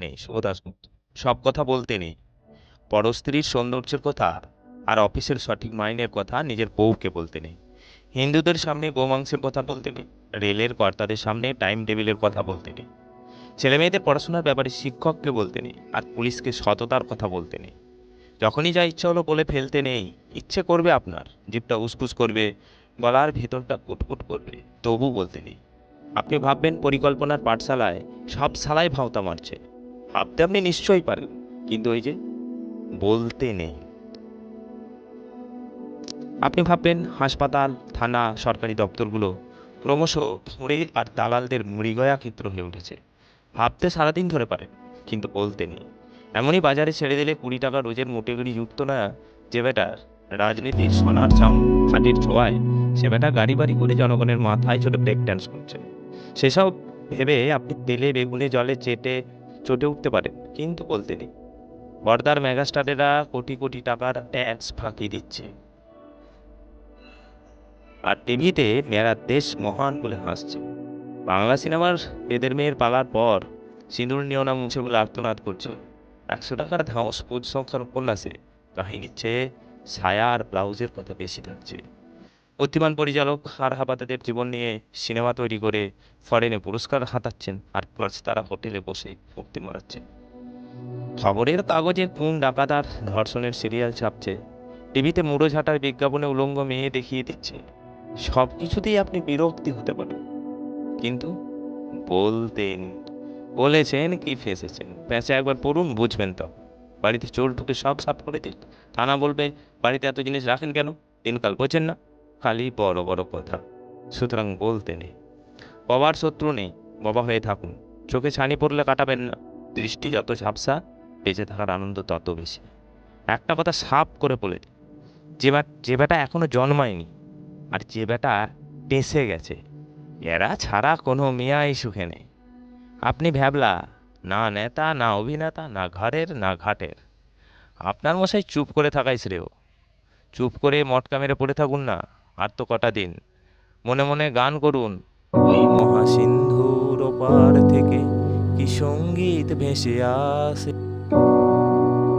নেই শুভদাসগুপ্ত সব কথা বলতে নেই। পরস্ত্রীর সৌন্দর্যের কথা আর অফিসের সঠিক মাইনের কথা নিজের বউকে বলতে নেই। হিন্দুদের সামনে গোমাংসের কথা বলতে নেই। রেলের কর্তাদের সামনে টাইম টেবিলের কথা বলতে নেই। ছেলে মেয়েদের পড়াশোনার ব্যাপারে শিক্ষককে বলতে নেই আর পুলিশকে সততার কথা বলতে নেই। যখনই যা ইচ্ছা হলো বলে ফেলতে নেই। ইচ্ছে করবে আপনার, জিভটা উসকুস করবে, গলার ভেতরটা কুটকুট করবে, তবু বলতে নেই। আপনি ভাববেন পরিকল্পনার পাঠশালায় সব শালায় ভাওতা মারছে। ভাবতে আপনি নিশ্চয়ই পারেন। কিন্তু ওই যে বলতে নেই। আপনি ভাববেন, হাসপাতাল, থানা, সরকারি দপ্তরগুলো ক্রমশ মুড়ি আর দালালদের মুড়িগয়া ক্ষেত্র হয়ে উঠেছে। ভাবতে সারাদিন ধরে পারে, কিন্তু বলতে নেই। এমনই বাজারে ছেড়ে দিলে কুড়ি টাকা রোজের মোটেগুলি যুক্ত না যে বেটার রাজনীতির সোনার চাম ফাটির ছোঁয়ায়, সে বেটা গাড়ি বাড়ি করে জনগণের মাথায় ছোট ব্রেক ড্যান্স করছে। সেসব ভেবে আপনি তেলে, বেগুনে, জলে চেটে চটে উঠতে পারেন কিন্তু বলতে নেই। বর্দার মেগাস্টারেরা কোটি কোটি টাকার ট্যাক্স ফাঁকি দিচ্ছে। আর টিভিতে মেরা দেশ মহান বলে হাসছে। বাংলা সিনেমার বেদের মেয়ের পালার পর সিঁদুর নিও না মুছে বলে আর্তনাদ করছে। একশো টাকার ধাঁস পুজ সংখ্যার উপন্যাসে কাহিনীর চেয়ে ছায়া আর ব্লাউজের কথা বেশি থাকছে। বুদ্ধিমান পরিচালক আর হাবাতাদের জীবন নিয়ে সিনেমা তৈরি করে ফরেনে পুরস্কার হাতাচ্ছেন আর প্লাস তারা হোটেলে বসে মুক্তি মারাচ্ছেন। খবরের কাগজে খুন, ডাকাতার ধর্ষণের সিরিয়াল ছাপছে। টিভিতে মুড়ো ঝাঁটার বিজ্ঞাপনে উলঙ্গ মেয়ে দেখিয়ে দিচ্ছে। সব কিছুতেই আপনি বিরক্তি হতে পারেন। কিন্তু বলতেন, বলেছেন কি ফেসেছেন। প্যাঁচে একবার পড়ুন, বুঝবেন তো। বাড়িতে চোর ঢুকে সব সাফ করে দিন। থানা বলবে, বাড়িতে এত জিনিস রাখেন কেন? দিনকাল বোঝেন না। খালি বড় বড় কথা। সুতরাং বলতে নেই। বাবার শত্রু নেই, বাবা হয়ে থাকুন। চোখে ছানি পড়লে কাটাবেন না। দৃষ্টি যত ঝাপসা, বেঁচে থাকার আনন্দ তত বেশি। একটা কথা সাপ করে বলে যে যে বেটা এখনও জন্মায়নি, আর যে বেটা পেঁচে গেছে, এরা ছাড়া কোনো মেয়াই সুখে নেই। আপনি ভ্যাবলা, না নেতা, না অভিনেতা, না ঘরের, না ঘাটের। আপনার মশাই চুপ করে থাকাই শ্রেয়। চুপ করে মটকা মেরে পড়ে থাকুন না। আর তো কটা দিন। মনে মনে গান করুন। ওই মহাসিন্ধুর পার থেকে কি সংগীত ভেসে আসে?